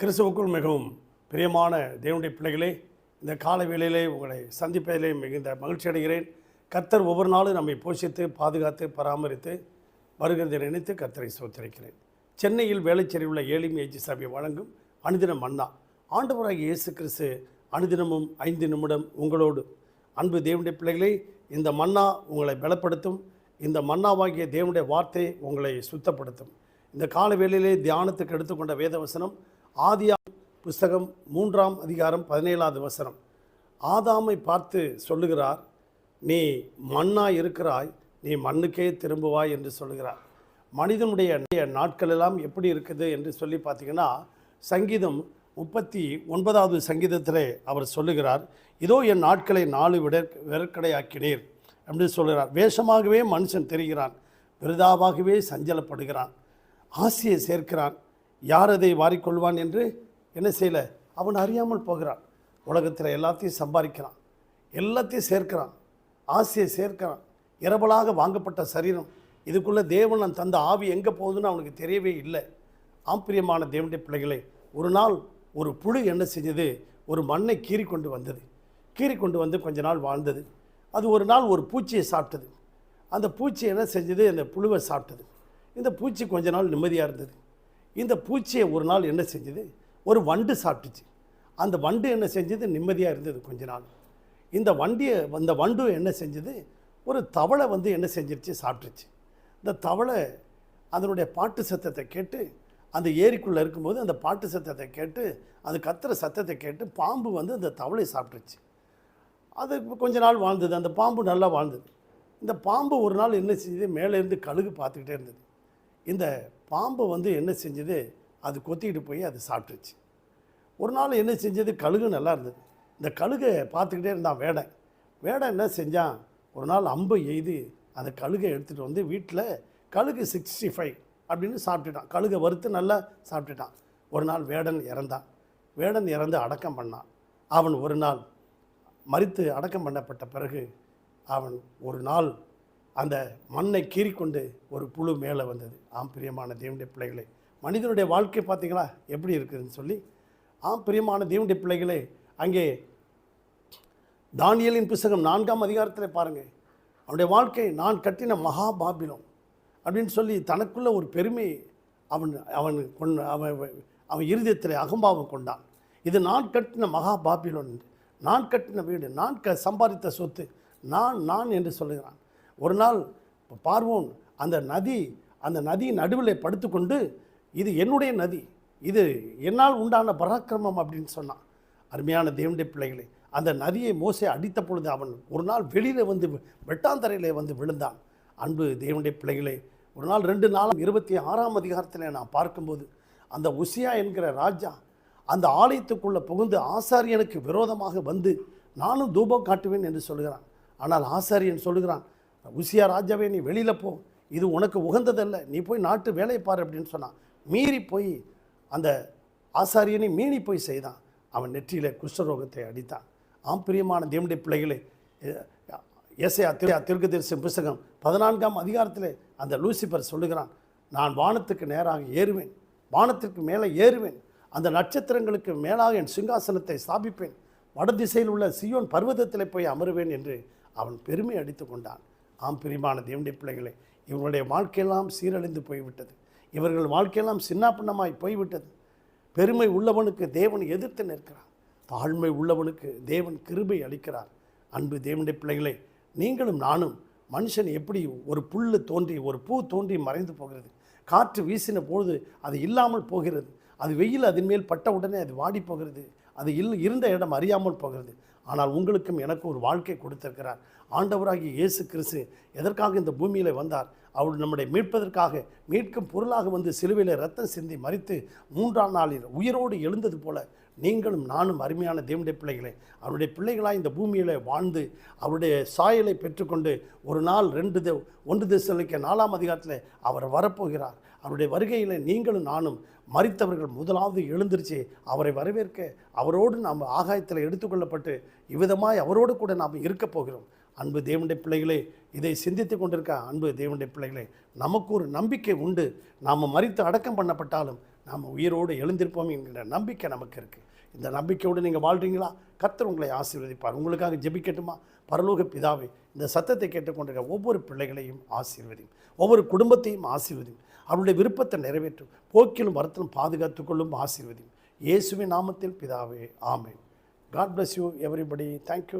கிறிஸ்துவுக்குள் மிகவும் பிரியமான தேவனுடைய பிள்ளைகளே இந்த கால வேளையிலே உங்களை சந்திப்பதிலே மிகுந்த மகிழ்ச்சி அடைகிறேன். கர்த்தர் ஒவ்வொரு நாளும் நம்மை போஷித்து பாதுகாத்து பராமரித்து வருகிறதை நினைத்து கர்த்தரை சோத்தரிக்கிறேன் சென்னையில் வேலைச்சேரி உள்ள ஏழிம் ஏஜி சபை வழங்கும் அனுதினம் அண்ணா. ஆண்டவராகிய இயேசு கிறிஸ்து அனுதினமும் ஐந்து நிமிடம் உங்களோடு. அன்பு தேவனுடைய பிள்ளைகளே இந்த மன்னா உங்களை பலப்படுத்தும். இந்த மன்னாவாகிய தேவனுடைய வார்த்தை உங்களை சுத்தப்படுத்தும். இந்த கால வேளையிலே தியானத்துக்கு எடுத்துக்கொண்ட வேதவசனம் ஆதியா புஸ்தகம் மூன்றாம் அதிகாரம் பதினேழாவது வசனம். ஆதாமை பார்த்து சொல்லுகிறார் நீ மண்ணாக இருக்கிறாய் நீ மண்ணுக்கே திரும்புவாய் என்று சொல்லுகிறார். மனிதனுடைய நாட்கள் எல்லாம் எப்படி இருக்குது என்று சொல்லி பார்த்தீங்கன்னா சங்கீதம் முப்பத்தி ஒன்பதாவது சங்கீதத்திலே அவர் சொல்லுகிறார் இதோ என் நாட்களை நாலு விட வெறுக்கடையாக்கினீர் அப்படின்னு சொல்லுகிறார். வேஷமாகவே மனுஷன் தெரிகிறான் விருதாவாகவே சஞ்சலப்படுகிறான் ஆசையை சேர்க்கிறான் யார் அதை வாரிக்கொள்வான் என்று என்ன செய்யல? அவன் அறியாமல் போகிறான். உலகத்தில் எல்லாத்தையும் சம்பாதிக்கிறான். எல்லாத்தையும் சேர்க்கிறான். ஆசையை சேர்க்கிறான். இரவலாக வாங்கப்பட்ட சரீரம். இதுக்குள்ளே தேவன் தந்த ஆவி எங்கே போகுதுன்னு அவனுக்கு தெரியவே இல்லை. ஆம்பிரியமான தேவனுடைய பிள்ளைகளை ஒரு நாள் ஒரு புழு என்ன செஞ்சது? ஒரு மண்ணை கீறி கொண்டு வந்தது. கீறி கொண்டு வந்து கொஞ்ச நாள் வாழ்ந்தது. அது ஒரு நாள் ஒரு பூச்சியை சாப்பிட்டது. அந்த பூச்சி என்ன செஞ்சது? அந்த புழுவை சாப்பிட்டது. இந்த பூச்சி கொஞ்ச நாள் நிம்மதியாக இருந்தது. இந்த பூச்சியை ஒரு நாள் என்ன செஞ்சது? ஒரு வண்டு சாப்பிட்டுச்சு. அந்த வண்டு என்ன செஞ்சது? நிம்மதியாக இருந்தது கொஞ்ச நாள். இந்த வண்டியை அந்த வண்டு என்ன செஞ்சது? ஒரு தவளை வந்து என்ன செஞ்சிருச்சு? சாப்பிட்டுச்சு இந்த தவளை அதனுடைய பாட்டு சத்தத்தை கேட்டு அந்த ஏரிக்குள்ளே இருக்கும்போது அந்த பாட்டு சத்தத்தை கேட்டு அது கத்துற சத்தத்தை கேட்டு பாம்பு வந்து அந்த தவளை சாப்பிட்டுச்சு அது கொஞ்ச நாள் வாழ்ந்தது. அந்த பாம்பு நல்லா வாழ்ந்தது. இந்த பாம்பு ஒரு நாள் என்ன செஞ்சது? மேலே இருந்து கழுகு பார்த்துக்கிட்டே இருந்தது. இந்த பாம்பை வந்து என்ன செஞ்சது? அது கொத்திக்கிட்டு போய் அது சாப்பிட்டுச்சு ஒரு நாள் என்ன செஞ்சது? கழுகு நல்லா இருந்தது. இந்த கழுகை பார்த்துக்கிட்டே இருந்தான் வேடன் வேடன் என்ன செஞ்சான்? ஒரு நாள் அம்பு எய்து அந்த கழுகை எடுத்துகிட்டு வந்து வீட்டில் கழுகு சிக்ஸ்டி ஃபைவ் அப்படின்னு சாப்பிட்டுட்டான். கழுகை வறுத்து நல்லா சாப்பிட்டுட்டான். ஒரு நாள் வேடன் இறந்தான். வேடன் இறந்து அடக்கம் பண்ணான். அவன் ஒரு நாள் மறித்து அடக்கம் பண்ணப்பட்ட பிறகு அவன் ஒரு நாள் அந்த மண்ணை கீறிக்கொண்டு ஒரு புழு மேலே வந்தது. ஆம் பிரியமான தேவனுடைய பிள்ளைகளே மனிதனுடைய வாழ்க்கை பார்த்தீங்களா? எப்படி இருக்குதுன்னு சொல்லி ஆம் பிரியமான தேவனுடைய பிள்ளைகளே அங்கே தானியலின் புஸ்தகம் நான்காம் அதிகாரத்தில் பாருங்கள் அவனுடைய வாழ்க்கை நான் கட்டின மகா பாபிலம் அப்படின்னு சொல்லி தனக்குள்ள ஒரு பெருமை அவன் அவன் கொண்டு அவன் அவன் இருதயத்தில் அகம்பாவம் கொண்டான். இது நான் கட்டின மகா பாபிலோன் நான் கட்டின வீடு நான் க சம்பாதித்த சொத்து நான் நான் என்று சொல்லுகிறான். ஒரு நாள் பார்வோன் அந்த நதி அந்த நதியின் நடுவில் படுத்துக்கொண்டு இது என்னுடைய நதி இது என்னால் உண்டான பராக்கிரமம் அப்படின்னு சொன்னான். அருமையான தேவனுடைய பிள்ளைகளே அந்த நதியை மோசை அடித்த பொழுது அவன் ஒரு நாள் வெளியில் வந்து வெட்டாந்தரையில் வந்து விழுந்தான். அன்பு தேவனுடைய பிள்ளைகளே ஒரு நாள் ரெண்டு நாளும் இருபத்தி ஆறாம் அதிகாரத்தில் நான் பார்க்கும்போது அந்த உசியா என்கிற ராஜா அந்த ஆலயத்துக்குள்ளே புகுந்து ஆசாரியனுக்கு விரோதமாக வந்து நானும் தூபம் காட்டுவேன் என்று சொல்கிறான் ஆனால் ஆசாரியன் சொல்லுகிறான் உசியா ராஜாவே நீ வெளியில் போ. இது உனக்கு உகந்ததல்ல. நீ போய் நாட்டு வேலையை பாரு அப்படின்னு சொன்னான். மீறி போய் அந்த ஆசாரியனை மீறி போய் செய்தான். அவன் நெற்றியில் குஷ்டரோகத்தை அடித்தான். ஆம் பிரியமான தேவனுடைய பிள்ளைகளே ஏசையா திரு திருக்கதரிசி புஸ்தகம் பதினான்காம் அதிகாரத்தில் அந்த லூசிபர் சொல்லுகிறான் நான் வானத்துக்கு நேராக ஏறுவேன். வானத்திற்கு மேலே ஏறுவேன். அந்த நட்சத்திரங்களுக்கு மேலாக என் சிங்காசனத்தை ஸ்தாபிப்பேன். வடதிசையில் உள்ள சியோன் பர்வதத்தில் போய் அமருவேன் என்று அவன் பெருமை அடித்து கொண்டான். ஆம் பிரிமான தேவனுடைய பிள்ளைகளே இவர்களுடைய வாழ்க்கையெல்லாம் சீரழிந்து போய்விட்டது. இவர்கள் வாழ்க்கையெல்லாம் சின்னாப்பின்னமாய் போய்விட்டது. பெருமை உள்ளவனுக்கு தேவன் எதிர்த்து நிற்கிறான் தாழ்மை உள்ளவனுக்கு தேவன் கிருபை அளிக்கிறார். அன்பு தேவனுடைய பிள்ளைகளே நீங்களும் நானும் மனுஷன் எப்படி ஒரு புல் தோன்றி ஒரு பூ தோன்றி மறைந்து போகிறது? காற்று வீசின பொழுது அது இல்லாமல் போகிறது. அது வெயில் அதன் மேல் பட்ட உடனே அது வாடி போகிறது. அது இல் இருந்த இடம் அறியாமல் போகிறது. ஆனால் உங்களுக்கும் எனக்கு ஒரு வாழ்க்கை கொடுத்திருக்கிறார். ஆண்டவராகிய இயேசு கிறிஸ்து எதற்காக இந்த பூமியில் வந்தார்? அவர் நம்முடைய மீட்பதற்காக மீட்கும் பொருளாக வந்து சிலுவையில் ரத்தம் சிந்தி மறித்து மூன்றாம் நாளில் உயிரோடு எழுந்தது போல நீங்களும் நானும் அருமையான தேவனுடைய பிள்ளைகளை அவருடைய பிள்ளைகளாக இந்த பூமியில் வாழ்ந்து அவருடைய சாயலை பெற்றுக்கொண்டு ஒரு நாள் ரெண்டு தே ஒன்று திசைக்க நாலாம் அதிகாரத்தில் அவர் வரப்போகிறார். அவருடைய வருகையில் நீங்களும் நானும் மறித்தவர்கள் முதலாவது எழுந்திருச்சு அவரை வரவேற்க அவரோடு நாம் ஆகாயத்தில் எடுத்துக்கொள்ளப்பட்டு இவ்விதமாய் அவரோடு கூட நாம் இருக்கப் போகிறோம். அன்பு தேவனுடைய பிள்ளைகளே இதை சிந்தித்து கொண்டிருக்க அன்பு தேவனுடைய பிள்ளைகளே நமக்கு ஒரு நம்பிக்கை உண்டு. நாம் மறித்து அடக்கம் பண்ணப்பட்டாலும் நாம் உயிரோடு எழுந்திருப்போம் என்கிற நம்பிக்கை நமக்கு இருக்குது இந்த நம்பிக்கையோடு நீங்கள் வாழ்றீங்களா? கர்த்தர் உங்களை ஆசீர்வதிப்பார். உங்களுக்காக ஜெபிக்கட்டுமா? பரலோக பிதாவே இந்த சத்தத்தை கேட்டுக்கொண்டிருக்க ஒவ்வொரு பிள்ளைகளையும் ஆசீர்வதியும். ஒவ்வொரு குடும்பத்தையும் ஆசீர்வதியும். அவருடைய விருப்பத்தை நிறைவேற்றும். போக்கிலும் வருத்தலும் பாதுகாத்துக்கொள்ளும் ஆசீர்வதியும். இயேசுவின் நாமத்தில் பிதாவே ஆமேன். God bless you everybody thank you